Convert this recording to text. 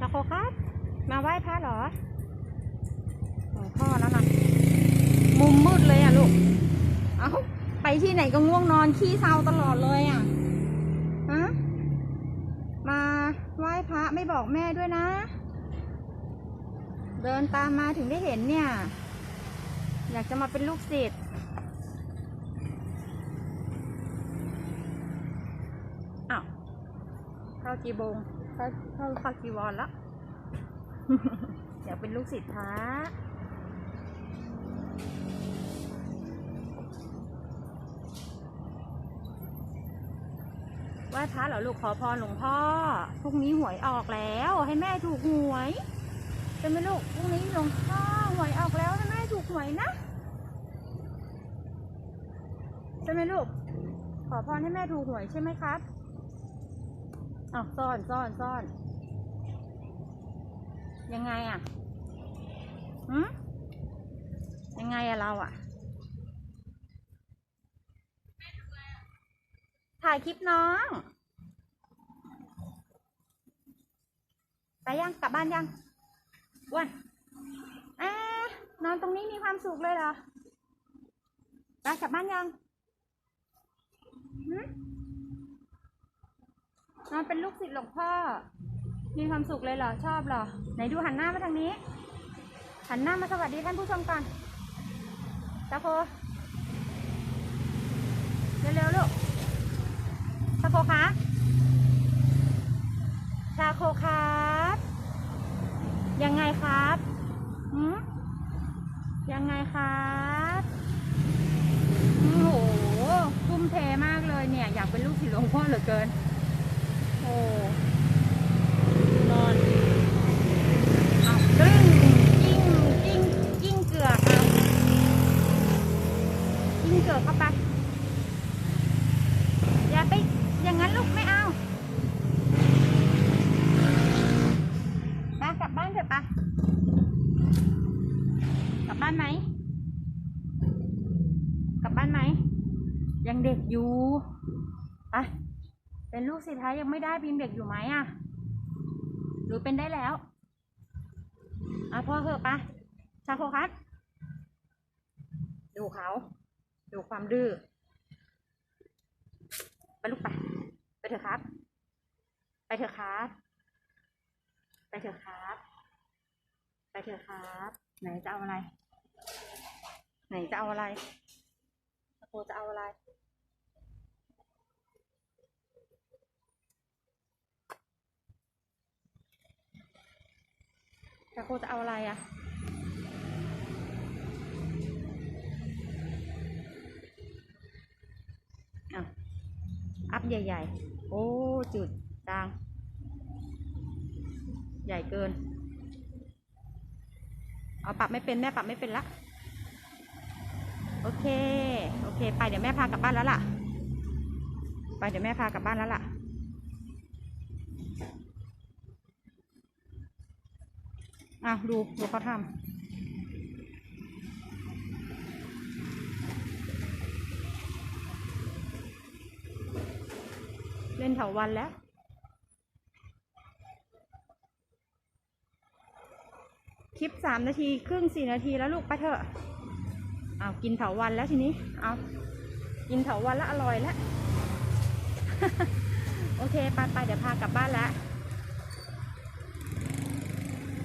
ตะโคครับ มาไหว้พระหรอหลวงพ่อแล้วนะมุมมืดเลยอะลูก เอาไปที่ไหนก็ง่วงนอนขี้เศร้าตลอดเลยอะฮะมาไหว้พระไม่บอกแม่ด้วยนะ เดินตามมาถึงได้เห็นเนี่ย อยากจะมาเป็นลูกศิษย์อ้าวเข้าจีบง เข้าเข้าเข้าจีวรแล้วอยากเป็นลูกศิษย์พระไหว้พระเหรอลูกขอพรหลวงพ่อ พรุ่งนี้หวยออกแล้ว ให้แม่ถูกหวยใช่ไหมลูกพรุ่งนี้หลวงพ่อหวยออกแล้วให้แม่ถูกหวยนะใช่ไหมลูก ขอพรให้แม่ถูกหวยใช่ไหมครับ อ้าวซ่อนซ่อนซ่อน ยังไงอะหืมยังไงอะเราอะถ่ายคลิปน้อง ไปยังกลับบ้านยังวันเอนอนตรงนี้มีความสุขเลยเหรอไปกลับบ้านยังหืม นอนเป็นลูกศิษย์หลวงพ่อ มีความสุขเลยเหรอ ชอบเหรอ ไหนดูหันหน้ามาทางนี้ หันหน้ามาสวัสดีท่านผู้ชมก่อนตะโคเร็วๆลูกตะโคคะตาโคครับยังไงครับหืมยังไงครับโอ้โหทุ่มเทมากเลยเนี่ย อยากเป็นลูกศิษย์หลวงพ่อเหลือเกิน นอนเอากลิ้งกิ้งกิ้งกิ้งเกือกเอากิ้งเกือกเข้าไป อย่าไปอย่างนั้นลูกไม่เอาไปกลับบ้านเถอะปะกลับบ้านไหมกลับบ้านไหมยังเด็กอยู่ไป เป็นลูกศิษย์ท้ายยังไม่ได้พิมพ์เด็กอยู่ไหมอะ หรือเป็นได้แล้ว อะพ่อเหอะปะชาโคครับดูเขา ดูความดื้อ ไปลูกไป ไปเถอะครับ ไปเถอะครับ ไปเถอะครับ ไปเถอะครับ ไหนจะเอาอะไร ไหนจะเอาอะไรชาโคจะเอาอะไร ชาโคจะเอาอะไรอะอะอัพใหญ่ ๆ โอ้ จุดจาง ใหญ่เกิน เอาปรับไม่เป็นแม่ปรับไม่เป็นละ โอเค โอเค ไปเดี๋ยวแม่พากลับบ้านแล้วล่ะ ไปเดี๋ยวแม่พากลับบ้านแล้วล่ะ อะดูดูเขาทำเล่นเถาวันแล้ว คลิปสามนาทีครึ่งสี่นาทีแล้วลูกไปเถอะเอากินเถาวันแล้วทีนี้ เอากินเถาวันแล้วอร่อยแล้ว โอเคไปไปเดี๋ยวพากลับบ้านแล้ว